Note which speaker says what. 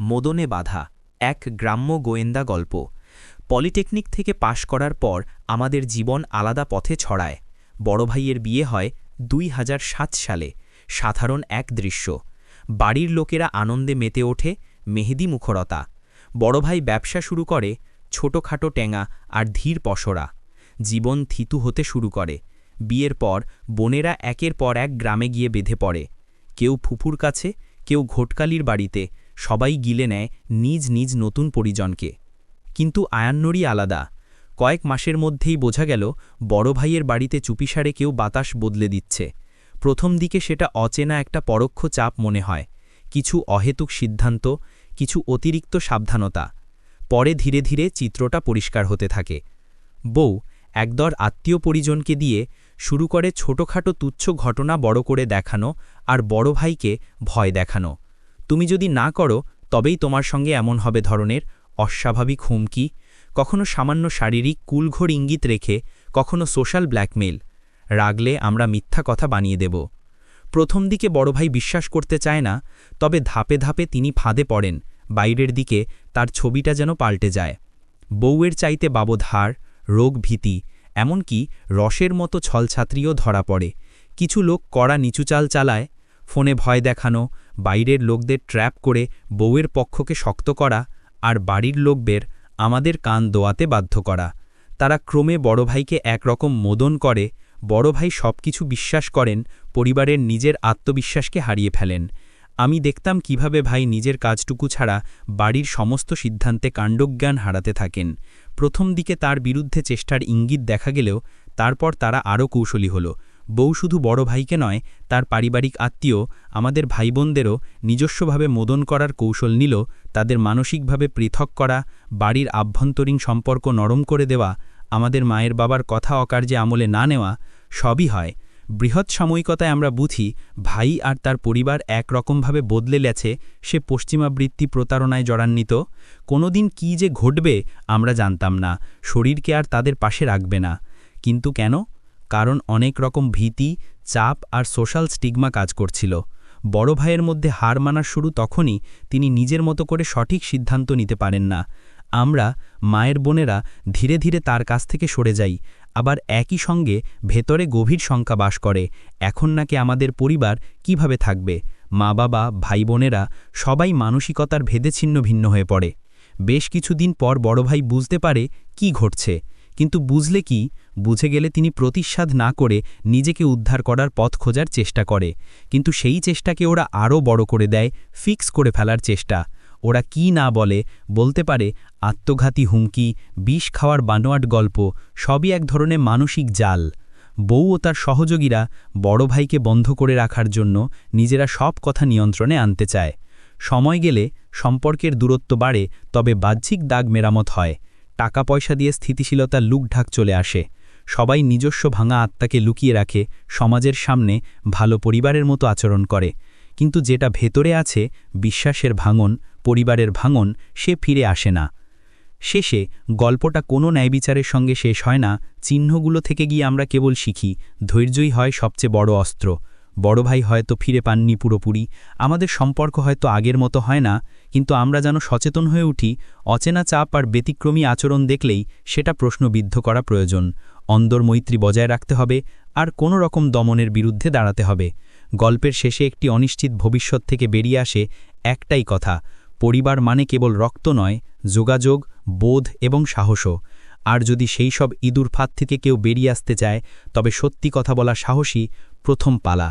Speaker 1: মদনে বাধা, এক গ্রাম্য গোয়েন্দা গল্প। পলিটেকনিক থেকে পাশ করার পর আমাদের জীবন আলাদা পথে ছড়ায়। বড় ভাইয়ের বিয়ে হয় দুই হাজার সাত সালে, সাধারণ এক দৃশ্য। বাড়ির লোকেরা আনন্দে মেতে ওঠে, মেহেদি মুখরতা। বড় ভাই ব্যবসা শুরু করে, ছোটখাটো টেঙা আর ধীর পসরা জীবন থিতু হতে শুরু করে। বিয়ের পর বোনেরা একের পর এক গ্রামে গিয়ে বেঁধে পড়ে। কেউ ফুপুর কাছে, কেউ ঘোটকালির বাড়িতে সবাই গিলে নেয় নিজ নিজ নতুন পরিজনকে। কিন্তু আয়ান্নরই আলাদা। কয়েক মাসের মধ্যেই বোঝা গেল, বড় ভাইয়ের বাড়িতে চুপিসারে কেউ বাতাস বদলে দিচ্ছে। প্রথম দিকে সেটা অচেনা একটা পরোক্ষ চাপ মনে হয়। কিছু অহেতুক সিদ্ধান্ত, কিছু অতিরিক্ত সাবধানতা। পরে ধীরে ধীরে চিত্রটা পরিষ্কার হতে থাকে। বউ, একদর আত্মীয় পরিজনকে দিয়ে শুরু করে ছোটখাটো তুচ্ছ ঘটনা বড় করে দেখানো আর বড় ভাইকে ভয় দেখানো। তুমি যদি না করো, তবেই তোমার সঙ্গে এমন হবে ধরনের অস্বাভাবিক হুমকি, কখনো সামান্য শারীরিক কুলঘোর ইঙ্গিত রেখে, কখনো সোশ্যাল ব্ল্যাকমেল রাগলে আমরা মিথ্যা কথা বানিয়ে দেব। প্রথম দিকে বড় ভাই বিশ্বাস করতে চায় না, তবে ধাপে ধাপে তিনি ফাঁদে পড়েন, বাইরের দিকে তার ছবিটা যেন পাল্টে যায়। বউয়ের চাইতে বাবধার, রোগ ভীতি, এমনকি রসের মতো ছলছাত্রীও ধরা পড়ে। কিছু লোক কড়া নিচুচাল চালায়, ফোনে ভয় দেখানো বাইরের লোকদের ট্র্যাপ করে বউয়ের পক্ষকে শক্ত করা আর বাড়ির লোকদের আমাদের কান দোয়াতে বাধ্য করা। তারা ক্রমে বড় ভাইকে একরকম মোদন করে, বড় ভাই সব কিছু বিশ্বাস করেন, পরিবারের নিজের আত্মবিশ্বাসকে হারিয়ে ফেলেন। আমি দেখতাম কীভাবে ভাই নিজের কাজটুকু ছাড়া বাড়ির সমস্ত সিদ্ধান্তে কাণ্ডজ্ঞান হারাতে থাকেন। প্রথম দিকে তার বিরুদ্ধে চেষ্টার ইঙ্গিত দেখা গেলেও তারপর তারা আরও কৌশলী হল। বউ শুধু বড় ভাইকে নয়, তার পারিবারিক আত্মীয়, আমাদের ভাইবোনদেরও নিজস্বভাবে মোদন করার কৌশল নিল, তাদের মানসিকভাবে পৃথক করা, বাড়ির আভ্যন্তরীণ সম্পর্ক নরম করে দেওয়া, আমাদের মায়ের বাবার কথা অকার্যে আমলে না নেওয়া, সবই হয়। বৃহৎ সাময়িকতায় আমরা বুঝি, ভাই আর তার পরিবার একরকমভাবে বদলে লেছে সে পশ্চিমাবৃত্তি প্রতারণায় জড়ান্বিত। কোনোদিন কি যে ঘটবে, আমরা জানতাম না, শরীরকে আর তাদের পাশে রাখবে না। কিন্তু কেন? কারণ অনেক রকম ভীতি, চাপ আর সোশ্যাল স্টিগমা কাজ করছিল। বড় ভাইয়ের মধ্যে হার মানার শুরু তখনই তিনি নিজের মতো করে সঠিক সিদ্ধান্ত নিতে পারেন না। আমরা, মায়ের বোনেরা, ধীরে ধীরে তার কাছ থেকে সরে যাই। আবার একই সঙ্গে ভেতরে গভীর শঙ্কা বাস করে, এখন নাকি আমাদের পরিবার কীভাবে থাকবে? মা বাবা, ভাই বোনেরা সবাই মানসিকতার ভেদে ছিন্ন ভিন্ন হয়ে পড়ে। বেশ কিছুদিন পর বড় ভাই বুঝতে পারে কি ঘটছে। কিন্তু বুঝলে কি, বুঝে গেলে তিনি প্রতিস্বাদ না করে নিজেকে উদ্ধার করার পথ খোঁজার চেষ্টা করে। কিন্তু সেই চেষ্টাকে ওরা আরও বড় করে দেয়, ফিক্স করে ফেলার চেষ্টা। ওরা কি না বলে, বলতে পারে, আত্মঘাতী হুমকি, বিষ খাওয়ার বানোয়াট গল্প, সবই এক ধরনের মানসিক জাল। বউ ও তার সহযোগীরা বড় ভাইকে বন্ধ করে রাখার জন্য নিজেরা সব কথা নিয়ন্ত্রণে আনতে চায়। সময় গেলে সম্পর্কের দূরত্ব বাড়ে, তবে বাহ্যিক দাগ মেরামত হয়। টাকা পয়সা দিয়ে স্থিতিশীলতার লুকঢাক চলে আসে। সবাই নিজস্ব ভাঙা আত্মাকে লুকিয়ে রাখে, সমাজের সামনে ভালো পরিবারের মতো আচরণ করে। কিন্তু যেটা ভেতরে আছে, বিশ্বাসের ভাঙন, পরিবারের ভাঙন, সে ফিরে আসে না। শেষে গল্পটা কোনো ন্যায়বিচারের সঙ্গে শেষ হয় না, চিহ্নগুলো থেকে গিয়ে আমরা কেবল শিখি, ধৈর্যই হয় সবচেয়ে বড় অস্ত্র। বড় ভাই হয়তো ফিরে পাননি পুরোপুরি, আমাদের সম্পর্ক হয়তো আগের মতো হয় না কিন্তু আমরা যেন সচেতন হয়ে উঠি, অচেনা চাপ আর ব্যতিক্রমী আচরণ দেখলেই সেটা প্রশ্নবিদ্ধ করা প্রয়োজন। অন্দর মৈত্রী বজায় রাখতে হবে আর কোনো রকম দমনের বিরুদ্ধে দাঁড়াতে হবে। গল্পের শেষে একটি অনিশ্চিত ভবিষ্যৎ থেকে বেরিয়ে আসে একটাই কথা, পরিবার মানে কেবল রক্ত নয়, যোগাযোগ, বোধ এবং সাহসও। আর যদি সেই সব ইঁদুর ফাঁদ থেকে কেউ বেরিয়ে আসতে চায়, তবে সত্যি কথা বলা সাহসী প্রথম পালা।